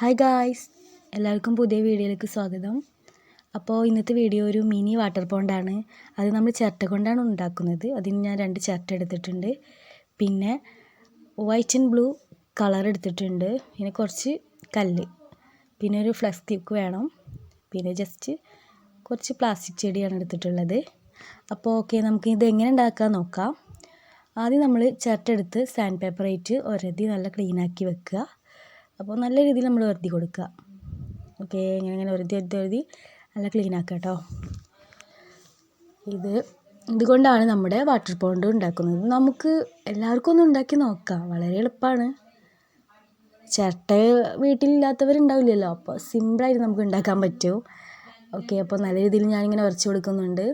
Hi guys എല്ലാവർക്കും പുതിയ വീഡിയോയിലേക്ക് സ്വാഗതം. അപ്പോൾ ഇന്നത്തെ വീഡിയോ ഒരു മിനി വാട്ടർ പോണ്ടാണ് അത് നമ്മൾ ചിരട്ട കൊണ്ടാണ് ഉണ്ടാക്കുന്നത്. അതിന് ഞാൻ രണ്ട് ചിരട്ട എടുത്തിട്ടുണ്ട്. പിന്നെ വൈറ്റ് ആൻഡ് ബ്ലൂ കളർ എടുത്തിട്ടുണ്ട്. പിന്നെ കുറച്ച് കല്ല്. പിന്നെ ഒരു ഫ്ലക്സ് ക്യൂക്ക് വേണം. പിന്നെ ജസ്റ്റ് കുറച്ച് പ്ലാസ്റ്റിക് ചെടിയാണ് എടുത്തിട്ടുള്ളത്. അപ്പോൾ ഓക്കെ നമുക്ക് ഇത് എങ്ങനെ ഉണ്ടാക്കാൻ നോക്കാം. ആദ്യം നമ്മൾ ചിരട്ട എടുത്ത് സാൻഡ് പേപ്പർ ആയിട്ട് ഒരതി നല്ല ക്ലീനാക്കി വെക്കുക. അപ്പോൾ നല്ല രീതിയിൽ നമ്മൾ വരുത്തി കൊടുക്കുക. ഓക്കെ ഇങ്ങനെ ഇങ്ങനെ ഒരതി ഒരതി ഒരതി നല്ല ക്ലീൻ ആക്കുക കേട്ടോ. ഇത് ഇതുകൊണ്ടാണ് നമ്മുടെ വാട്ടർ പോണ്ട് ഉണ്ടാക്കുന്നത്. നമുക്ക് എല്ലാവർക്കും ഒന്ന് ഉണ്ടാക്കി നോക്കാം. വളരെ എളുപ്പമാണ്. ചിരട്ട വീട്ടിലില്ലാത്തവരുണ്ടാവില്ലല്ലോ. അപ്പോൾ സിമ്പിളായിട്ട് നമുക്ക് ഉണ്ടാക്കാൻ പറ്റും. ഓക്കെ അപ്പോൾ നല്ല രീതിയിൽ ഞാനിങ്ങനെ ഉരച്ച് കൊടുക്കുന്നുണ്ട്.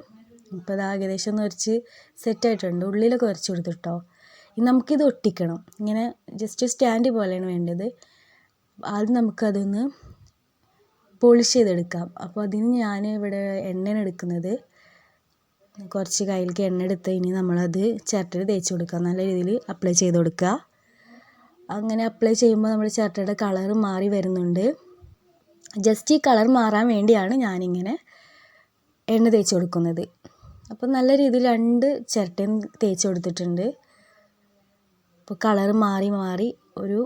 ഇപ്പോൾ അത് ഏകദേശം ഒന്ന് ഉരച്ച് സെറ്റായിട്ടുണ്ട് ഉള്ളിലൊക്കെ ഉരച്ച് കൊടുത്തു കേട്ടോ ഇനി നമുക്കിത് ഒട്ടിക്കണം. ഇങ്ങനെ ജസ്റ്റ് സ്റ്റാൻഡ് പോലെയാണ് വേണ്ടത്. ആദ്യം നമുക്കതൊന്ന് പോളിഷ് ചെയ്തെടുക്കാം. അപ്പോൾ അതിന് ഞാൻ ഇവിടെ എണ്ണയാണ് എടുക്കുന്നത്. കുറച്ച് കയ്യിലേക്ക് എണ്ണ എടുത്ത് ഇനി നമ്മളത് ചിരട്ടയിൽ തേച്ച് കൊടുക്കുക നല്ല രീതിയിൽ അപ്ലൈ ചെയ്ത് കൊടുക്കുക. അങ്ങനെ അപ്ലൈ ചെയ്യുമ്പോൾ നമ്മുടെ ചിരട്ടയുടെ കളർ മാറി വരുന്നുണ്ട്. ജസ്റ്റ് ഈ കളർ മാറാൻ വേണ്ടിയാണ് ഞാനിങ്ങനെ എണ്ണ തേച്ച് കൊടുക്കുന്നത്. അപ്പോൾ നല്ല രീതിയിൽ രണ്ട് ചിരട്ടയും തേച്ച് കൊടുത്തിട്ടുണ്ട്. അപ്പോൾ കളർ മാറി മാറി ഒരു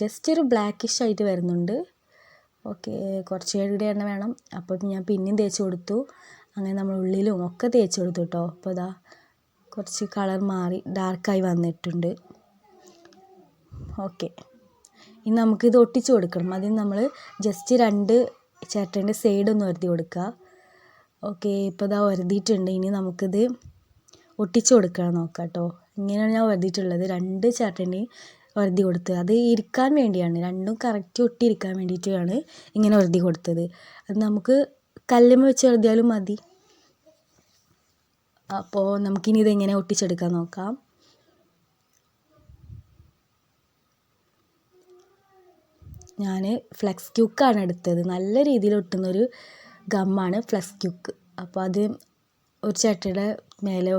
ജസ്റ്റ് ഒരു ബ്ലാക്കിഷ് ആയിട്ട് വരുന്നുണ്ട്. ഓക്കെ കുറച്ച് കൂടി എണ്ണ വേണം. അപ്പോൾ ഞാൻ പിന്നെയും തേച്ച് കൊടുത്തു. അങ്ങനെ നമ്മൾ ഉള്ളിലും ഒക്കെ തേച്ച് കൊടുത്തു കേട്ടോ അപ്പോൾ ഇതാ കുറച്ച് കളർ മാറി ഡാർക്കായി വന്നിട്ടുണ്ട്. ഓക്കെ ഇനി നമുക്കിത് ഒട്ടിച്ച് കൊടുക്കണം. അതിന് നമ്മൾ ജസ്റ്റ് രണ്ട് ചേട്ടന്റെ ഒന്ന് ഒരുതി കൊടുക്കുക. ഓക്കെ ഇപ്പോൾ ഇതാ ഒരുതിയിട്ടുണ്ട് ഇനി നമുക്കിത് ഒട്ടിച്ച് കൊടുക്കണം നോക്കാം കേട്ടോ ഇങ്ങനെയാണ് ഞാൻ ഒരുതിയിട്ടുള്ളത് രണ്ട് ചിരട്ടേന്റെയും ഒരുതി കൊടുത്തത്. അത് ഇരിക്കാൻ വേണ്ടിയാണ്. രണ്ടും കറക്റ്റ് ഒട്ടിയിരിക്കാൻ വേണ്ടിയിട്ടാണ് ഇങ്ങനെ ഒരുതി കൊടുത്തത്. അത് നമുക്ക് കല്ലുമ്മ വെച്ച് എഴുതിയാലും മതി. അപ്പോൾ നമുക്കിനി ഇതെങ്ങനെ ഒട്ടിച്ചെടുക്കാൻ നോക്കാം. ഞാൻ ഫ്ലെക്സ് ക്യൂക്കാണ് എടുത്തത്. നല്ല രീതിയിൽ ഒട്ടുന്നൊരു ഗമ്മാണ് ഫ്ലെക്സ് ക്യൂക്ക് അപ്പോൾ അത് ഒരു ചേട്ടയുടെ മേലെ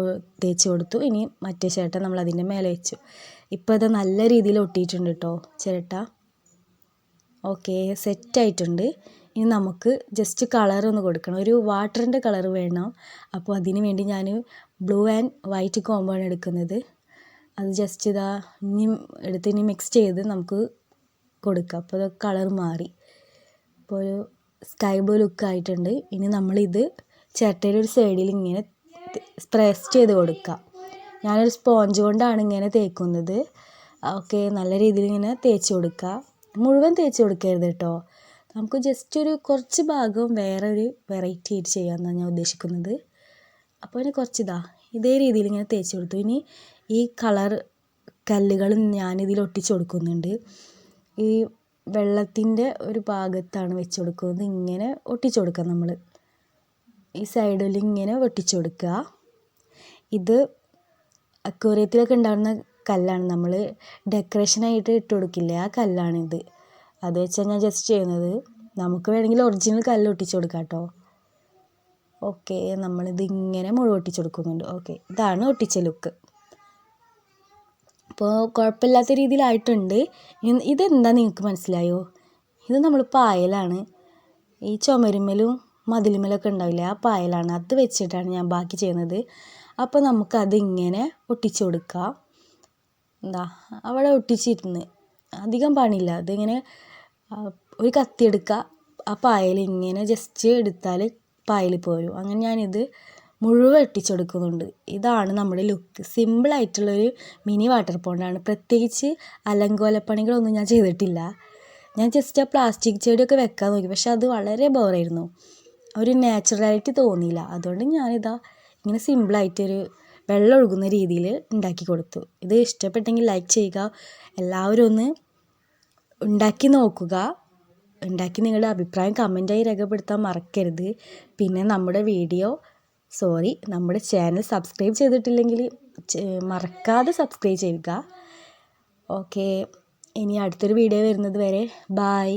തേച്ച് കൊടുത്തു. ഇനി മറ്റേ ചേട്ട നമ്മൾ അതിന്റെ മേലെ വെച്ചു. ഇപ്പോൾ അത് നല്ല രീതിയിൽ ഒട്ടിയിട്ടുണ്ട് കേട്ടോ ചിരട്ട. ഓക്കെ സെറ്റായിട്ടുണ്ട് ഇനി നമുക്ക് ജസ്റ്റ് കളർ ഒന്ന് കൊടുക്കണം. ഒരു വാട്ടറിന്റെ കളർ വേണം. അപ്പോൾ അതിന് വേണ്ടി ഞാൻ ബ്ലൂ ആൻഡ് വൈറ്റ് കോമ്പാണ് എടുക്കുന്നത്. അത് ജസ്റ്റ് ഇതാ ഇനി എടുത്ത് ഇനി മിക്സ് ചെയ്ത് നമുക്ക് കൊടുക്കുക അപ്പോൾ അത് കളർ മാറി. ഇപ്പോൾ ഒരു സ്കൈ ബ്ലൂ ലുക്ക് ആയിട്ടുണ്ട്. ഇനി നമ്മളിത് ചിരട്ടയുടെ ഒരു സൈഡിൽ ഇങ്ങനെ പ്രസ് ചെയ്ത് കൊടുക്കുക. ഞാനൊരു സ്പോഞ്ച് കൊണ്ടാണ് ഇങ്ങനെ തേക്കുന്നത്. ഓക്കെ നല്ല രീതിയിൽ ഇങ്ങനെ തേച്ച് കൊടുക്കുക. മുഴുവൻ തേച്ച് കൊടുക്കരുത് കേട്ടോ നമുക്ക് ജസ്റ്റ് ഒരു കുറച്ച് ഭാഗം വേറെ ഒരു വെറൈറ്റി ആയിട്ട് ചെയ്യാമെന്നാണ് ഞാൻ ഉദ്ദേശിക്കുന്നത്. അപ്പോൾ ഇനി കുറച്ചിതാ. ഇതേ രീതിയിൽ ഇങ്ങനെ തേച്ച് കൊടുത്തു. ഇനി ഈ കളർ കല്ലുകൾ ഞാനിതിൽ ഒട്ടിച്ച് കൊടുക്കുന്നുണ്ട്. ഈ വെള്ളത്തിന്റെ ഒരു ഭാഗത്താണ് വെച്ച് കൊടുക്കുന്നത്. ഇങ്ങനെ ഒട്ടിച്ചു കൊടുക്കുക നമ്മൾ ഈ സൈഡിൽ ഇങ്ങനെ ഒട്ടിച്ചു കൊടുക്കുക. ഇത് അക്വേറിയത്തിലൊക്കെ ഉണ്ടാകുന്ന കല്ലാണ്. നമ്മൾ ഡെക്കറേഷനായിട്ട് ഇട്ട് കൊടുക്കില്ലേ ആ കല്ലാണിത് അത് വെച്ചാണ് ഞാൻ ജസ്റ്റ് ചെയ്യുന്നത്. നമുക്ക് വേണമെങ്കിൽ ഒറിജിനൽ കല്ല് ഒട്ടിച്ച് കൊടുക്കാം കേട്ടോ ഓക്കെ നമ്മളിത് ഇങ്ങനെ മുഴുവൻ ഒട്ടിച്ച് കൊടുക്കുന്നുണ്ട്. ഓക്കെ ഇതാണ് ഒട്ടിച്ച ലുക്ക് അപ്പോൾ കുഴപ്പമില്ലാത്ത രീതിയിലായിട്ടുണ്ട്. ഇതെന്താ നിങ്ങൾക്ക് മനസ്സിലായോ? ഇത് നമ്മൾ പായലാണ്. ഈ ചുമരുമ്മലും മതിലുമ്മലൊക്കെ ഉണ്ടാവില്ലേ ആ പായലാണ്. അത് വെച്ചിട്ടാണ് ഞാൻ ബാക്കി ചെയ്യുന്നത്. അപ്പോൾ നമുക്കതിങ്ങനെ ഒട്ടിച്ച് കൊടുക്കാം എന്താ അവിടെ ഒട്ടിച്ചിരുന്ന്. അധികം പണിയില്ല. അതിങ്ങനെ ഒരു കത്തി എടുക്കുക ആ പായൽ ഇങ്ങനെ ജസ്റ്റ് എടുത്താൽ പായൽ പോരും. അങ്ങനെ ഞാനിത് മുഴുവൻ ഒട്ടിച്ചെടുക്കുന്നുണ്ട്. ഇതാണ് നമ്മുടെ ലുക്ക്. സിമ്പിളായിട്ടുള്ളൊരു മിനി വാട്ടർ പോണ്ടാണ്. പ്രത്യേകിച്ച് അലങ്കോലപ്പണികളൊന്നും ഞാൻ ചെയ്തിട്ടില്ല. ഞാൻ ജസ്റ്റ് ആ പ്ലാസ്റ്റിക് ചെടിയൊക്കെ വെക്കാൻ നോക്കി. പക്ഷെ അത് വളരെ ബോറായിരുന്നു ഒരു നാച്ചുറാലിറ്റി തോന്നിയില്ല. അതുകൊണ്ട് ഞാനിതാ ഇങ്ങനെ സിമ്പിളായിട്ടൊരു വെള്ളം ഒഴുകുന്ന രീതിയിൽ ഉണ്ടാക്കി കൊടുത്തു. ഇത് ഇഷ്ടപ്പെട്ടെങ്കിൽ ലൈക്ക് ചെയ്യുക. എല്ലാവരും ഒന്ന് ഉണ്ടാക്കി നോക്കുക. ഉണ്ടാക്കി നിങ്ങളുടെ അഭിപ്രായം കമന്റായി രേഖപ്പെടുത്താൻ മറക്കരുത്. പിന്നെ നമ്മുടെ വീഡിയോ സോറി നമ്മുടെ ചാനൽ സബ്സ്ക്രൈബ് ചെയ്തിട്ടില്ലെങ്കിൽ മറക്കാതെ സബ്സ്ക്രൈബ് ചെയ്യുക. ഓക്കെ ഇനി അടുത്തൊരു വീഡിയോ വരുന്നത് വരെ. ബായ്